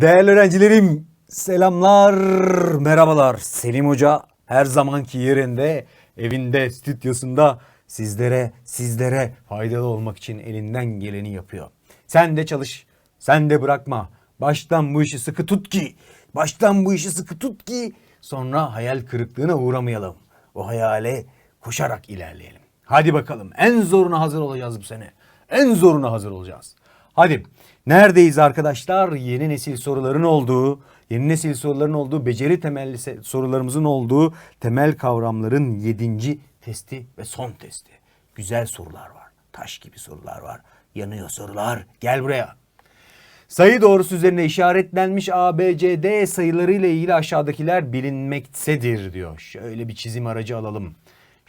Değerli öğrencilerim, selamlar, merhabalar. Selim Hoca her zamanki yerinde, evinde, stüdyosunda sizlere, sizlere faydalı olmak için elinden geleni yapıyor. Sen de çalış, sen de bırakma. Baştan bu işi sıkı tut ki, baştan bu işi sıkı tut ki sonra hayal kırıklığına uğramayalım. O hayale koşarak ilerleyelim. Hadi bakalım en zoruna hazır olacağız bu sene. En zoruna hazır olacağız. Hadi neredeyiz arkadaşlar? Yeni nesil soruların olduğu, yeni nesil soruların olduğu, beceri temelli sorularımızın olduğu temel kavramların yedinci testi ve son testi. Güzel sorular var. Taş gibi sorular var. Yanıyor sorular. Gel buraya. Sayı doğrusu üzerine işaretlenmiş A, B, C, D sayıları ile ilgili aşağıdakiler bilinmektedir diyor. Şöyle bir çizim aracı alalım.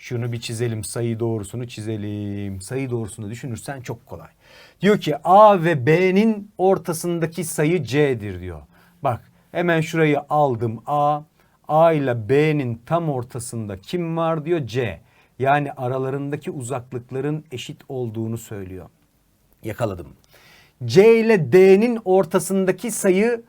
Şunu bir çizelim. Sayı doğrusunu çizelim. Sayı doğrusunu düşünürsen çok kolay. Diyor ki A ve B'nin ortasındaki sayı C'dir diyor. Bak hemen şurayı aldım A. A ile B'nin tam ortasında kim var diyor C. Yani aralarındaki uzaklıkların eşit olduğunu söylüyor. Yakaladım. C ile D'nin ortasındaki sayı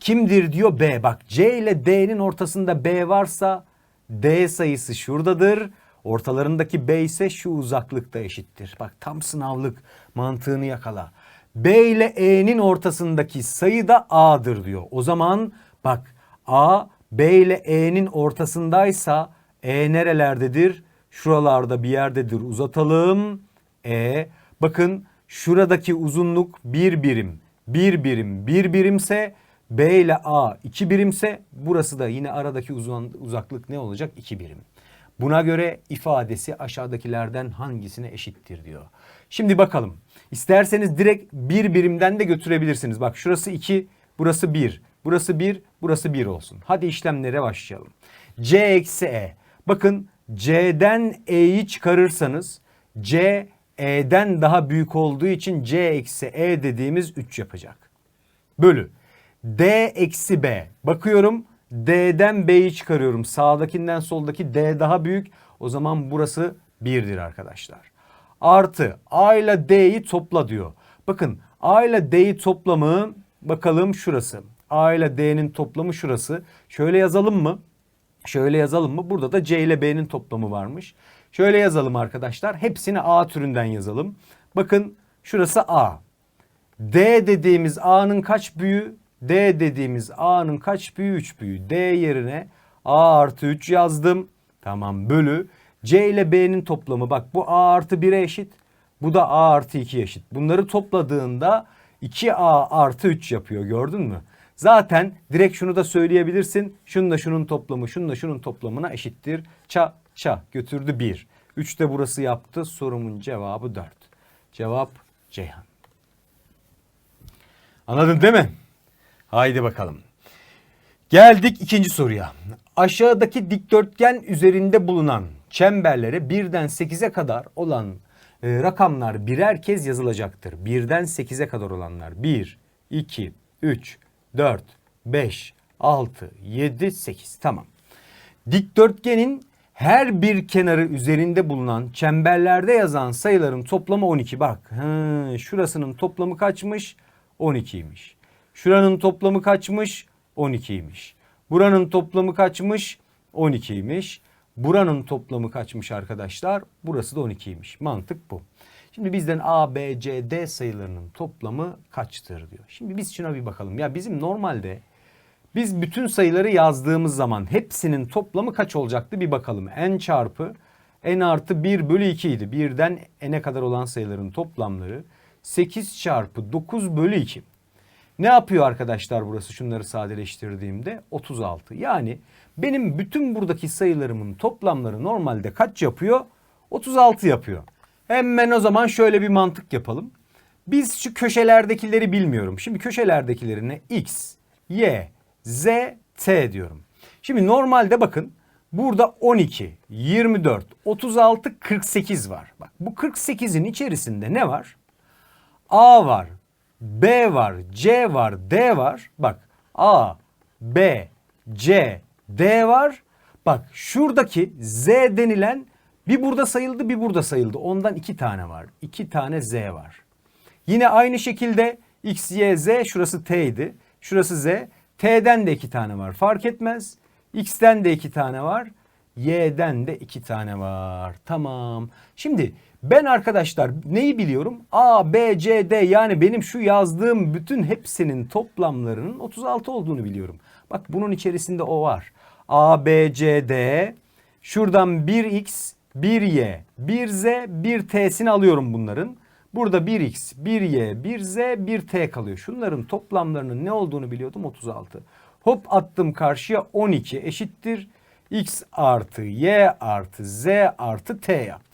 kimdir diyor B. Bak C ile D'nin ortasında B varsa D sayısı şuradadır. Ortalarındaki B ise şu uzaklıkta eşittir. Bak tam sınavlık mantığını yakala. B ile E'nin ortasındaki sayı da A'dır diyor. O zaman bak A B ile E'nin ortasındaysa E nerelerdedir? Şuralarda bir yerdedir. Uzatalım. E bakın şuradaki uzunluk bir birim. Bir birim bir birimse B ile A iki birimse burası da yine aradaki uzun, uzaklık ne olacak? İki birim. Buna göre ifadesi aşağıdakilerden hangisine eşittir diyor. Şimdi bakalım. İsterseniz direkt bir birimden de götürebilirsiniz. Bak şurası 2, burası 1. Burası 1, burası 1 olsun. Hadi işlemlere başlayalım. C eksi E. Bakın C'den E'yi çıkarırsanız C E'den daha büyük olduğu için C eksi E dediğimiz 3 yapacak. Bölü. D eksi B. Bakıyorum D'den B'yi çıkarıyorum. Sağdakinden soldaki D daha büyük. O zaman burası 1'dir arkadaşlar. Artı A ile D'yi topla diyor. Bakın A ile D'yi toplamı bakalım şurası. A ile D'nin toplamı şurası. Şöyle yazalım mı? Şöyle yazalım mı? Burada da C ile B'nin toplamı varmış. Şöyle yazalım arkadaşlar. Hepsini A türünden yazalım. Bakın şurası A. D dediğimiz A'nın kaç büyüğü? D dediğimiz A'nın kaç büyüğü? 3 büyüğü. D yerine A artı 3 yazdım. Tamam bölü. C ile B'nin toplamı bak bu A artı 1'e eşit. Bu da A artı 2'ye eşit. Bunları topladığında 2A artı 3 yapıyor gördün mü? Zaten direkt şunu da söyleyebilirsin. Şununla şunun toplamı şununla şunun toplamına eşittir. Ça ça götürdü 1. 3 de burası yaptı. Sorumun cevabı 4. Cevap Ceyhan. Anladın değil mi? Haydi bakalım. Geldik ikinci soruya. Aşağıdaki dikdörtgen üzerinde bulunan çemberlere birden 8'e kadar olan e, rakamlar birer kez yazılacaktır. Birden 8'e kadar olanlar. 1, 2, 3, 4, 5, 6, 7, 8. Tamam. Dikdörtgenin her bir kenarı üzerinde bulunan çemberlerde yazan sayıların toplamı 12. Bak hı, şurasının toplamı kaçmış? 12'ymiş. Şuranın toplamı kaçmış? 12'ymiş. Buranın toplamı kaçmış? 12'ymiş. Buranın toplamı kaçmış arkadaşlar? Burası da 12'ymiş. Mantık bu. Şimdi bizden A, B, C, D sayılarının toplamı kaçtır diyor. Şimdi biz şuna bir bakalım. Ya bizim normalde biz bütün sayıları yazdığımız zaman hepsinin toplamı kaç olacaktı bir bakalım. n çarpı n artı 1 bölü 2 idi. Birden n'e kadar olan sayıların toplamları 8 çarpı 9 bölü 2. Ne yapıyor arkadaşlar burası şunları sadeleştirdiğimde? 36. Yani benim bütün buradaki sayılarımın toplamları normalde kaç yapıyor? 36 yapıyor. Hemen o zaman şöyle bir mantık yapalım. Biz şu köşelerdekileri bilmiyorum. Şimdi köşelerdekilerine x, y, z, t diyorum. Şimdi normalde bakın burada 12, 24, 36, 48 var. Bak bu 48'in içerisinde ne var? A var, B var, C var, D var. Bak A, B, C, D var. Bak şuradaki Z denilen bir burada sayıldı bir burada sayıldı. Ondan iki tane var. İki tane Z var. Yine aynı şekilde X, Y, Z şurası T idi. Şurası Z. T'den de iki tane var. Fark etmez. X'ten de iki tane var. Y'den de iki tane var. Tamam. Şimdi ben arkadaşlar neyi biliyorum? A, B, C, D yani benim şu yazdığım bütün hepsinin toplamlarının 36 olduğunu biliyorum. Bak bunun içerisinde o var. A, B, C, D. Şuradan 1X, 1Y, 1Z, 1T'sini alıyorum bunların. Burada 1X, 1Y, 1Z, 1T kalıyor. Şunların toplamlarının ne olduğunu biliyordum 36. Hop attım karşıya 12 eşittir. X artı Y artı Z artı T yaptı.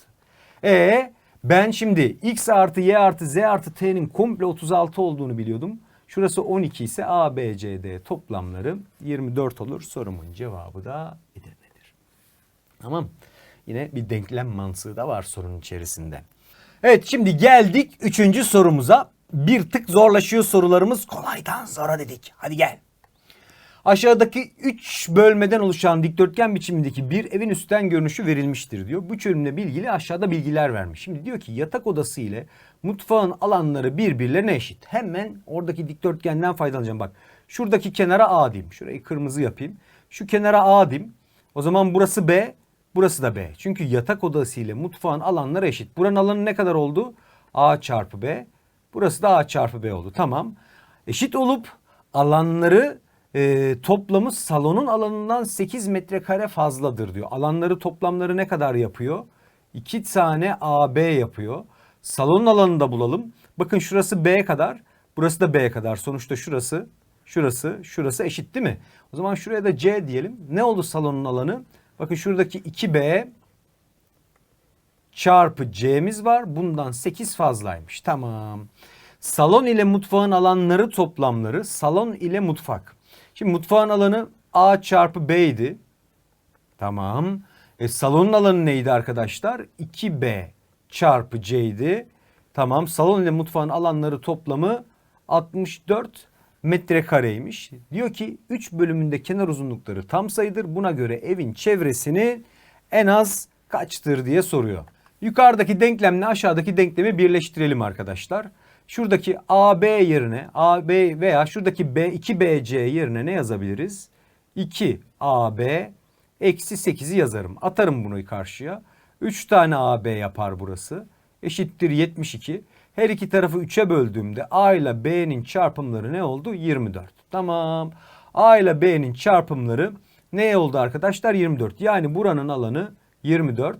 E ben şimdi X artı Y artı Z artı T'nin komple 36 olduğunu biliyordum. Şurası 12 ise A, B, C, D toplamları 24 olur. Sorumun cevabı da Edirne'dir. Tamam. Yine bir denklem mantığı da var sorunun içerisinde. Evet şimdi geldik üçüncü sorumuza. Bir tık zorlaşıyor sorularımız. Kolaydan zora dedik. Hadi gel. Aşağıdaki 3 bölmeden oluşan dikdörtgen biçimindeki bir evin üstten görünüşü verilmiştir diyor. Bu çözümle ilgili aşağıda bilgiler vermiş. Şimdi diyor ki yatak odası ile mutfağın alanları birbirlerine eşit. Hemen oradaki dikdörtgenden faydalanacağım. Bak şuradaki kenara A diyeyim. Şurayı kırmızı yapayım. Şu kenara A diyeyim. O zaman burası B, burası da B. Çünkü yatak odası ile mutfağın alanları eşit. Buranın alanı ne kadar oldu? A çarpı B. Burası da A çarpı B oldu. Tamam. Eşit olup alanları e, toplamı salonun alanından 8 metrekare fazladır diyor. Alanları toplamları ne kadar yapıyor? 2 tane AB yapıyor. Salonun alanını da bulalım. Bakın şurası B kadar, burası da B kadar. Sonuçta şurası, şurası, şurası eşit değil mi? O zaman şuraya da C diyelim. Ne oldu salonun alanı? Bakın şuradaki 2B çarpı C'miz var. Bundan 8 fazlaymış. Tamam. Salon ile mutfağın alanları toplamları salon ile mutfak. Şimdi mutfağın alanı A çarpı B idi. Tamam. E, salonun alanı neydi arkadaşlar? 2B çarpı C idi. Tamam. Salon ile mutfağın alanları toplamı 64 metrekareymiş. Diyor ki 3 bölümünde kenar uzunlukları tam sayıdır. Buna göre evin çevresini en az kaçtır diye soruyor. Yukarıdaki denklemle aşağıdaki denklemi birleştirelim arkadaşlar. Şuradaki AB yerine AB veya şuradaki B 2BC yerine ne yazabiliriz? 2AB eksi 8'i yazarım. Atarım bunu karşıya. 3 tane AB yapar burası. Eşittir 72. Her iki tarafı 3'e böldüğümde A ile B'nin çarpımları ne oldu? 24. Tamam. A ile B'nin çarpımları ne oldu arkadaşlar? 24. Yani buranın alanı 24.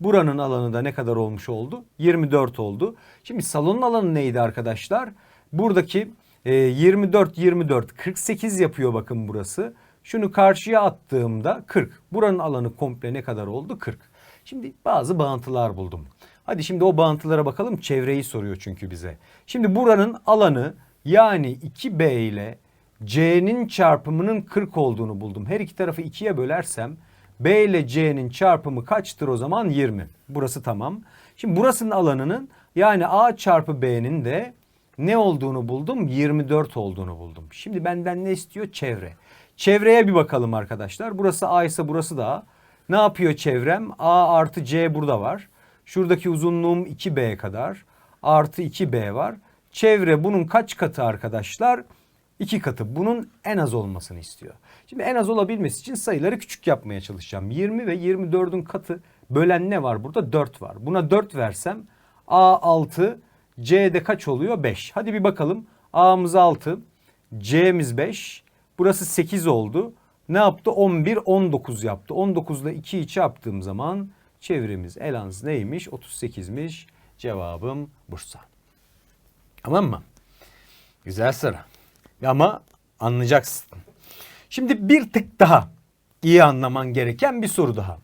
Buranın alanı da ne kadar olmuş oldu? 24 oldu. Şimdi salonun alanı neydi arkadaşlar? Buradaki e, 24 24 48 yapıyor bakın burası. Şunu karşıya attığımda 40. Buranın alanı komple ne kadar oldu? 40. Şimdi bazı bağıntılar buldum. Hadi şimdi o bağıntılara bakalım. Çevreyi soruyor çünkü bize. Şimdi buranın alanı yani 2B ile C'nin çarpımının 40 olduğunu buldum. Her iki tarafı 2'ye bölersem B ile C'nin çarpımı kaçtır o zaman? 20. Burası tamam. Şimdi burasının alanının yani A çarpı B'nin de ne olduğunu buldum? 24 olduğunu buldum. Şimdi benden ne istiyor? Çevre. Çevreye bir bakalım arkadaşlar. Burası A ise burası da A. Ne yapıyor çevrem? A artı C burada var. Şuradaki uzunluğum 2B kadar. Artı 2B var. Çevre bunun kaç katı arkadaşlar? 2 katı. Bunun en az olmasını istiyor. Şimdi en az olabilmesi için sayıları küçük yapmaya çalışacağım. 20 ve 24'ün katı bölen ne var burada? 4 var. Buna 4 versem A 6, C'de kaç oluyor? 5. Hadi bir bakalım. A'mız 6, C'miz 5. Burası 8 oldu. Ne yaptı? 11, 19 yaptı. 19 ile 2'yi çarptığım zaman çevremiz Elans neymiş? 38'miş. Cevabım Bursa. Tamam mı? Güzel sıra. Ama anlayacaksın. Şimdi bir tık daha iyi anlaman gereken bir soru daha.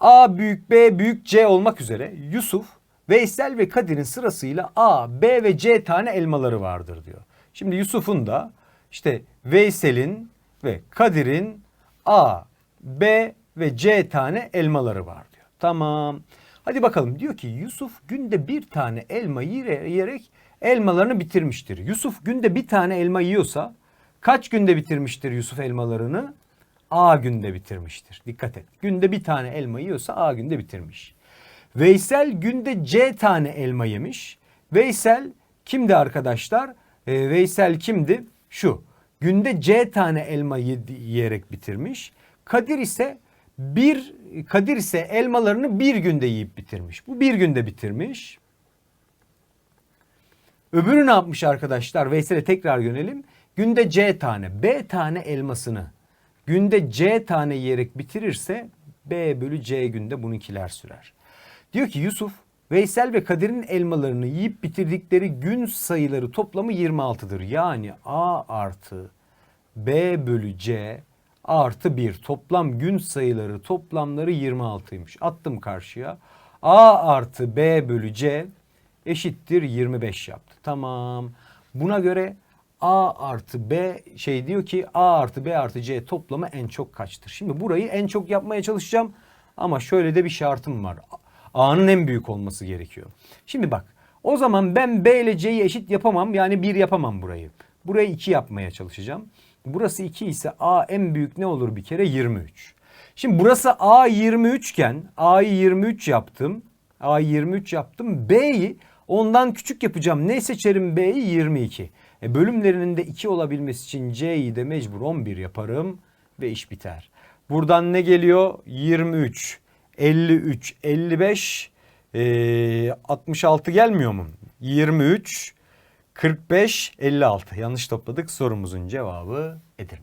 A büyük B büyük C olmak üzere Yusuf, Veysel ve Kadir'in sırasıyla A, B ve C tane elmaları vardır diyor. Şimdi Yusuf'un da işte Veysel'in ve Kadir'in A, B ve C tane elmaları var diyor. Tamam. Hadi bakalım diyor ki Yusuf günde bir tane elma yiyerek elmalarını bitirmiştir. Yusuf günde bir tane elma yiyorsa kaç günde bitirmiştir Yusuf elmalarını? A günde bitirmiştir. Dikkat et. Günde bir tane elma yiyorsa A günde bitirmiş. Veysel günde C tane elma yemiş. Veysel kimdi arkadaşlar? E, Veysel kimdi? Şu. günde C tane elma yiyerek bitirmiş. Kadir ise bir Kadir ise elmalarını bir günde yiyip bitirmiş. Bu bir günde bitirmiş. Öbürü ne yapmış arkadaşlar? Veysel'e tekrar yönelim. Günde C tane, B tane elmasını günde C tane yiyerek bitirirse B bölü C günde bununkiler sürer. Diyor ki Yusuf, Veysel ve Kadir'in elmalarını yiyip bitirdikleri gün sayıları toplamı 26'dır. Yani A artı B bölü C artı 1 toplam gün sayıları toplamları 26'ymış. Attım karşıya. A artı B bölü C eşittir 25 yaptı. Tamam. Buna göre A artı B şey diyor ki A artı B artı C toplamı en çok kaçtır? Şimdi burayı en çok yapmaya çalışacağım ama şöyle de bir şartım var. A'nın en büyük olması gerekiyor. Şimdi bak o zaman ben B ile C'yi eşit yapamam yani 1 yapamam burayı. Burayı 2 yapmaya çalışacağım. Burası 2 ise A en büyük ne olur bir kere 23. Şimdi burası A 23 iken A'yı 23 yaptım. A'yı 23 yaptım. B'yi ondan küçük yapacağım. Ne seçerim B'yi 22. E bölümlerinin de 2 olabilmesi için C'yi de mecbur 11 yaparım ve iş biter. Buradan ne geliyor? 23, 53, 55, e, 66 gelmiyor mu? 23, 45, 56. Yanlış topladık. Sorumuzun cevabı Edirne.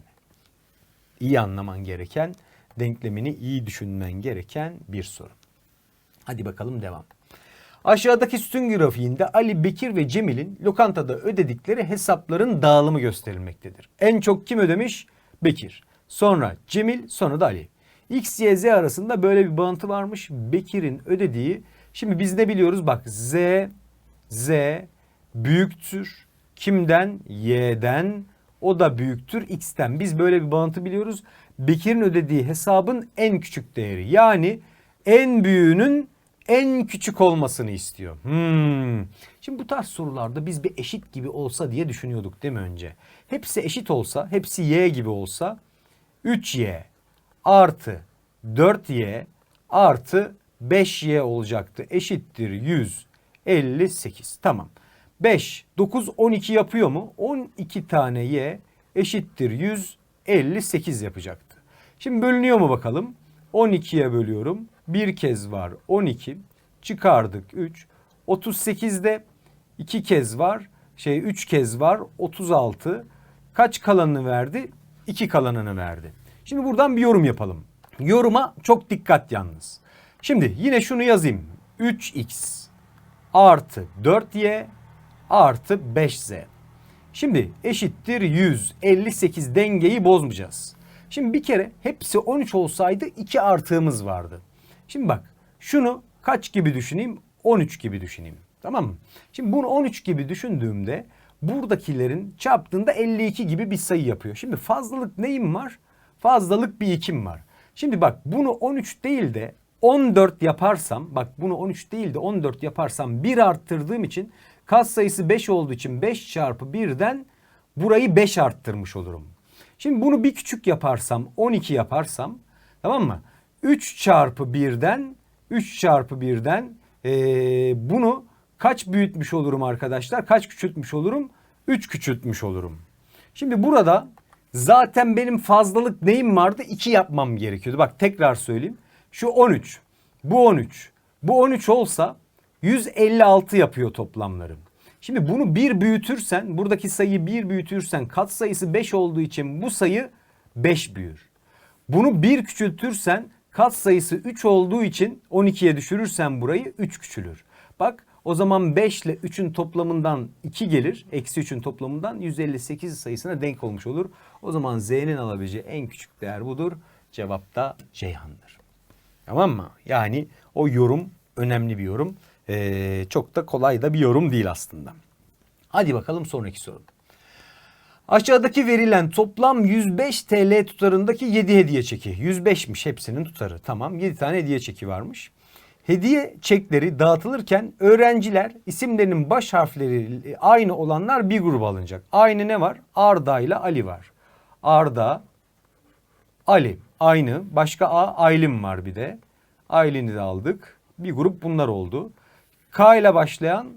İyi anlaman gereken, denklemini iyi düşünmen gereken bir soru. Hadi bakalım devam. Aşağıdaki sütun grafiğinde Ali, Bekir ve Cemil'in lokantada ödedikleri hesapların dağılımı gösterilmektedir. En çok kim ödemiş? Bekir. Sonra Cemil, sonra da Ali. X, Y, Z arasında böyle bir bağıntı varmış. Bekir'in ödediği, şimdi biz ne biliyoruz? Bak Z, Z büyüktür. Kimden? Y'den. O da büyüktür X'ten. Biz böyle bir bağıntı biliyoruz. Bekir'in ödediği hesabın en küçük değeri. Yani en büyüğünün en küçük olmasını istiyor. Hmm. Şimdi bu tarz sorularda biz bir eşit gibi olsa diye düşünüyorduk değil mi önce? Hepsi eşit olsa, hepsi y gibi olsa 3y artı 4y artı 5y olacaktı. Eşittir 158. Tamam. 5, 9, 12 yapıyor mu? 12 tane y eşittir 158 yapacaktı. Şimdi bölünüyor mu bakalım? 12'ye bölüyorum. Bir kez var 12. Çıkardık 3. 38'de iki kez var. Şey 3 kez var 36. Kaç kalanını verdi? 2 kalanını verdi. Şimdi buradan bir yorum yapalım. Yoruma çok dikkat yalnız. Şimdi yine şunu yazayım. 3x artı 4y artı 5z. Şimdi eşittir 158 dengeyi bozmayacağız. Şimdi bir kere hepsi 13 olsaydı 2 artığımız vardı. Şimdi bak şunu kaç gibi düşüneyim? 13 gibi düşüneyim. Tamam mı? Şimdi bunu 13 gibi düşündüğümde buradakilerin çarptığında 52 gibi bir sayı yapıyor. Şimdi fazlalık neyim var? Fazlalık bir ikim var. Şimdi bak bunu 13 değil de 14 yaparsam bak bunu 13 değil de 14 yaparsam 1 arttırdığım için kas sayısı 5 olduğu için 5 çarpı 1'den burayı 5 arttırmış olurum. Şimdi bunu bir küçük yaparsam 12 yaparsam tamam mı? 3 çarpı 1'den 3 çarpı 1'den ee, bunu kaç büyütmüş olurum arkadaşlar? Kaç küçültmüş olurum? 3 küçültmüş olurum. Şimdi burada zaten benim fazlalık neyim vardı? 2 yapmam gerekiyordu. Bak tekrar söyleyeyim. Şu 13. Bu 13. Bu 13 olsa 156 yapıyor toplamlarım. Şimdi bunu bir büyütürsen, buradaki sayıyı bir büyütürsen kat sayısı 5 olduğu için bu sayı 5 büyür. Bunu bir küçültürsen kat sayısı 3 olduğu için 12'ye düşürürsen burayı 3 küçülür. Bak o zaman 5 ile 3'ün toplamından 2 gelir. Eksi 3'ün toplamından 158 sayısına denk olmuş olur. O zaman Z'nin alabileceği en küçük değer budur. Cevap da Ceyhan'dır. Tamam mı? Yani o yorum önemli bir yorum. Ee, çok da kolay da bir yorum değil aslında. Hadi bakalım sonraki soru. Aşağıdaki verilen toplam 105 TL tutarındaki 7 hediye çeki. 105'miş hepsinin tutarı. Tamam 7 tane hediye çeki varmış. Hediye çekleri dağıtılırken öğrenciler isimlerinin baş harfleri aynı olanlar bir gruba alınacak. Aynı ne var? Arda ile Ali var. Arda, Ali aynı. Başka A Aylin var bir de. Aylin'i de aldık. Bir grup bunlar oldu. K ile başlayan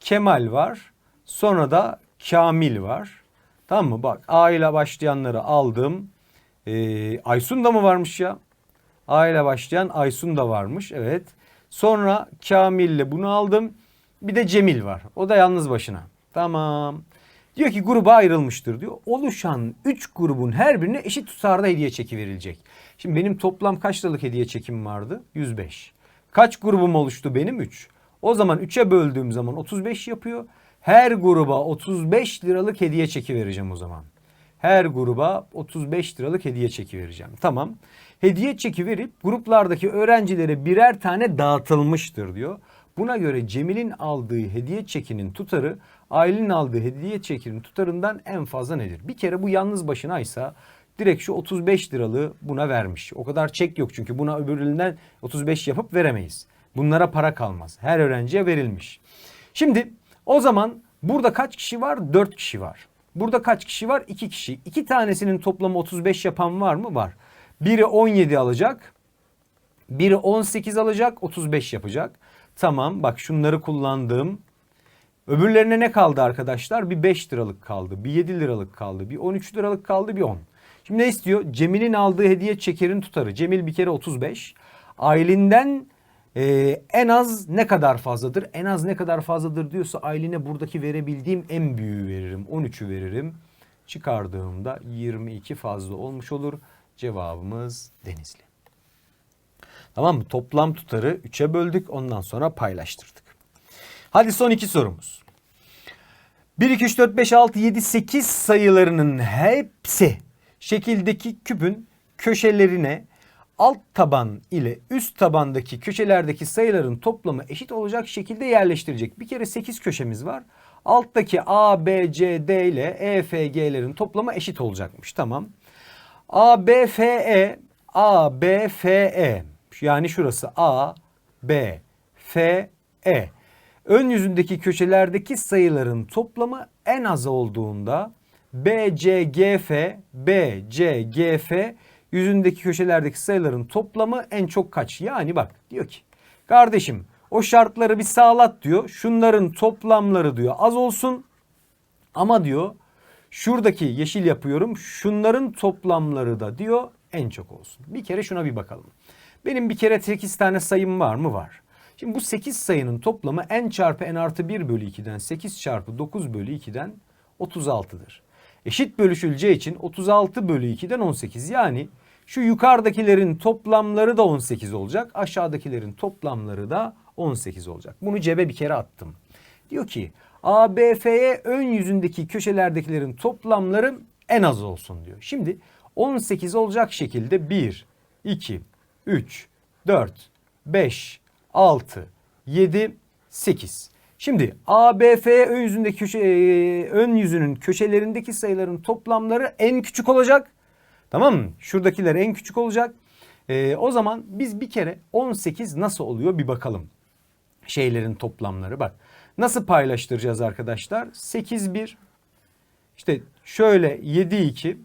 Kemal var. Sonra da Kamil var. Tamam mı? Bak A ile başlayanları aldım. Ee, Aysun da mı varmış ya? A ile başlayan Aysun da varmış. Evet. Sonra Kamil ile bunu aldım. Bir de Cemil var. O da yalnız başına. Tamam. Diyor ki gruba ayrılmıştır diyor. Oluşan 3 grubun her birine eşit tutarda hediye çeki verilecek. Şimdi benim toplam kaç liralık hediye çekim vardı? 105. Kaç grubum oluştu benim? 3. O zaman 3'e böldüğüm zaman 35 yapıyor. Her gruba 35 liralık hediye çeki vereceğim o zaman. Her gruba 35 liralık hediye çeki vereceğim. Tamam. Hediye çeki verip gruplardaki öğrencilere birer tane dağıtılmıştır diyor. Buna göre Cemil'in aldığı hediye çekinin tutarı Aylin'in aldığı hediye çekinin tutarından en fazla nedir? Bir kere bu yalnız başınaysa direkt şu 35 liralığı buna vermiş. O kadar çek yok çünkü buna öbüründen 35 yapıp veremeyiz. Bunlara para kalmaz. Her öğrenciye verilmiş. Şimdi o zaman burada kaç kişi var? 4 kişi var. Burada kaç kişi var? 2 kişi. 2 tanesinin toplamı 35 yapan var mı? Var. Biri 17 alacak. Biri 18 alacak. 35 yapacak. Tamam bak şunları kullandım. Öbürlerine ne kaldı arkadaşlar? Bir 5 liralık kaldı. Bir 7 liralık kaldı. Bir 13 liralık kaldı. Bir 10. Şimdi ne istiyor? Cemil'in aldığı hediye çekerin tutarı. Cemil bir kere 35. Aylin'den ee, en az ne kadar fazladır? En az ne kadar fazladır diyorsa Aylin'e buradaki verebildiğim en büyüğü veririm. 13'ü veririm. Çıkardığımda 22 fazla olmuş olur. Cevabımız Denizli. Tamam mı? Toplam tutarı 3'e böldük. Ondan sonra paylaştırdık. Hadi son iki sorumuz. 1, 2, 3, 4, 5, 6, 7, 8 sayılarının hepsi şekildeki küpün köşelerine alt taban ile üst tabandaki köşelerdeki sayıların toplamı eşit olacak şekilde yerleştirecek. Bir kere 8 köşemiz var. Alttaki A, B, C, D ile E, F, G'lerin toplamı eşit olacakmış. Tamam. A, B, F, E, A, B, F, E. Yani şurası A, B, F, E. Ön yüzündeki köşelerdeki sayıların toplamı en az olduğunda B, C, G, F, B, C, G, F yüzündeki köşelerdeki sayıların toplamı en çok kaç? Yani bak diyor ki kardeşim o şartları bir sağlat diyor. Şunların toplamları diyor az olsun ama diyor şuradaki yeşil yapıyorum şunların toplamları da diyor en çok olsun. Bir kere şuna bir bakalım. Benim bir kere 8 tane sayım var mı? Var. Şimdi bu 8 sayının toplamı n çarpı n artı 1 bölü 2'den 8 çarpı 9 bölü 2'den 36'dır. Eşit bölüşüleceği için 36 bölü 2'den 18 yani şu yukarıdakilerin toplamları da 18 olacak. Aşağıdakilerin toplamları da 18 olacak. Bunu cebe bir kere attım. Diyor ki ABF'ye ön yüzündeki köşelerdekilerin toplamları en az olsun diyor. Şimdi 18 olacak şekilde 1, 2, 3, 4, 5, 6, 7, 8. Şimdi ABF ön yüzündeki köşe, e, ön yüzünün köşelerindeki sayıların toplamları en küçük olacak. Tamam mı? Şuradakiler en küçük olacak. Ee, o zaman biz bir kere 18 nasıl oluyor bir bakalım. Şeylerin toplamları bak. Nasıl paylaştıracağız arkadaşlar? 8 1 işte şöyle 7 2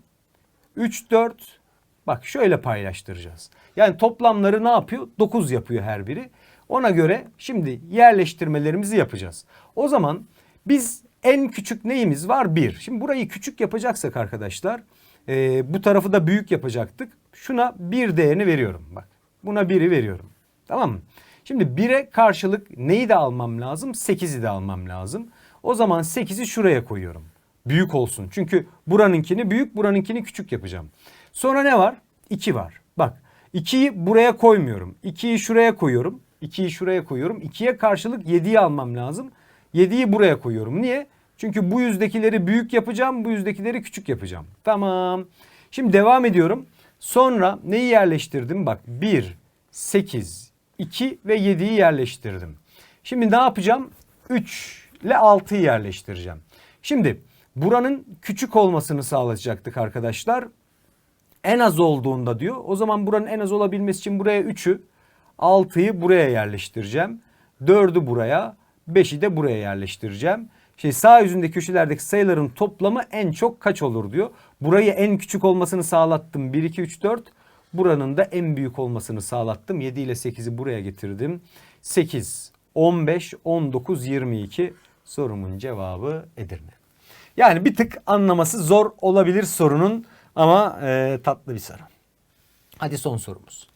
3 4 bak şöyle paylaştıracağız. Yani toplamları ne yapıyor? 9 yapıyor her biri. Ona göre şimdi yerleştirmelerimizi yapacağız. O zaman biz en küçük neyimiz var? 1. Şimdi burayı küçük yapacaksak arkadaşlar e, bu tarafı da büyük yapacaktık. Şuna 1 değerini veriyorum. Bak buna 1'i veriyorum. Tamam mı? Şimdi 1'e karşılık neyi de almam lazım? 8'i de almam lazım. O zaman 8'i şuraya koyuyorum. Büyük olsun. Çünkü buranınkini büyük buranınkini küçük yapacağım. Sonra ne var? 2 var. Bak 2'yi buraya koymuyorum. 2'yi şuraya koyuyorum. 2'yi şuraya koyuyorum. 2'ye karşılık 7'yi almam lazım. 7'yi buraya koyuyorum. Niye? Çünkü bu yüzdekileri büyük yapacağım. Bu yüzdekileri küçük yapacağım. Tamam. Şimdi devam ediyorum. Sonra neyi yerleştirdim? Bak 1, 8, 2 ve 7'yi yerleştirdim. Şimdi ne yapacağım? 3 ile 6'yı yerleştireceğim. Şimdi buranın küçük olmasını sağlayacaktık arkadaşlar. En az olduğunda diyor. O zaman buranın en az olabilmesi için buraya 3'ü 6'yı buraya yerleştireceğim. 4'ü buraya, 5'i de buraya yerleştireceğim. Şey sağ yüzündeki köşelerdeki sayıların toplamı en çok kaç olur diyor. Burayı en küçük olmasını sağlattım. 1 2 3 4. Buranın da en büyük olmasını sağlattım. 7 ile 8'i buraya getirdim. 8 15 19 22 sorumun cevabı Edirne. Yani bir tık anlaması zor olabilir sorunun ama e, tatlı bir soru. Hadi son sorumuz.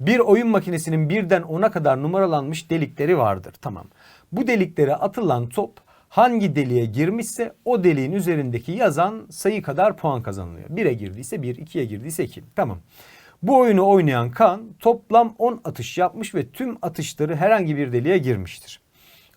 Bir oyun makinesinin birden 10'a kadar numaralanmış delikleri vardır. Tamam. Bu deliklere atılan top hangi deliğe girmişse o deliğin üzerindeki yazan sayı kadar puan kazanılıyor. 1'e girdiyse 1, 2'ye girdiyse 2. Tamam. Bu oyunu oynayan Kaan toplam 10 atış yapmış ve tüm atışları herhangi bir deliğe girmiştir.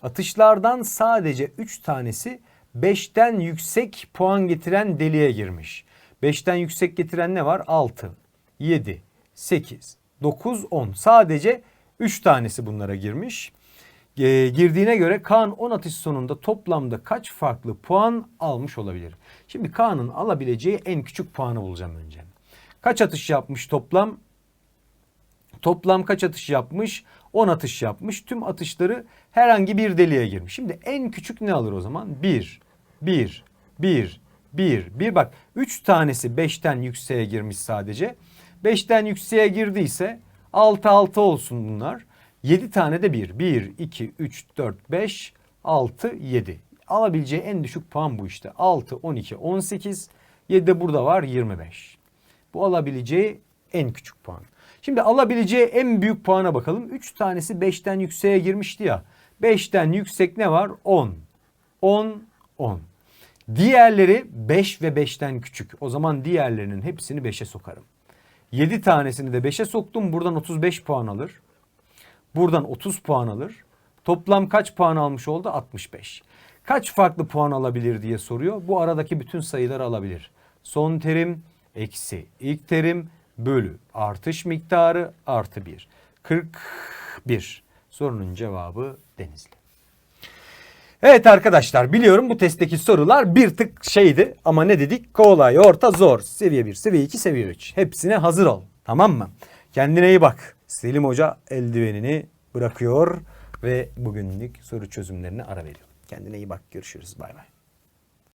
Atışlardan sadece 3 tanesi 5'ten yüksek puan getiren deliğe girmiş. 5'ten yüksek getiren ne var? 6, 7, 8, 9, 10. Sadece 3 tanesi bunlara girmiş. E, girdiğine göre Kaan 10 atış sonunda toplamda kaç farklı puan almış olabilir? Şimdi Kaan'ın alabileceği en küçük puanı bulacağım önce. Kaç atış yapmış toplam? Toplam kaç atış yapmış? 10 atış yapmış. Tüm atışları herhangi bir deliğe girmiş. Şimdi en küçük ne alır o zaman? 1, 1, 1, 1, 1. Bak 3 tanesi 5'ten yükseğe girmiş sadece. 5'ten yükseğe girdiyse 6, 6 olsun bunlar. 7 tane de 1. 1, 2, 3, 4, 5, 6, 7. Alabileceği en düşük puan bu işte. 6, 12, 18. 7 de burada var 25. Bu alabileceği en küçük puan. Şimdi alabileceği en büyük puana bakalım. 3 tanesi 5'ten yükseğe girmişti ya. 5'ten yüksek ne var? 10. 10, 10. Diğerleri 5 ve 5'ten küçük. O zaman diğerlerinin hepsini 5'e sokarım. 7 tanesini de 5'e soktum. Buradan 35 puan alır. Buradan 30 puan alır. Toplam kaç puan almış oldu? 65. Kaç farklı puan alabilir diye soruyor. Bu aradaki bütün sayıları alabilir. Son terim eksi ilk terim bölü artış miktarı artı 1. 41. Sorunun cevabı Denizli. Evet arkadaşlar biliyorum bu testteki sorular bir tık şeydi ama ne dedik? Kolay, orta, zor. Seviye 1, seviye 2, seviye 3. Hepsine hazır ol. Tamam mı? Kendine iyi bak. Selim Hoca eldivenini bırakıyor ve bugünlük soru çözümlerine ara veriyor. Kendine iyi bak. Görüşürüz. Bay bay.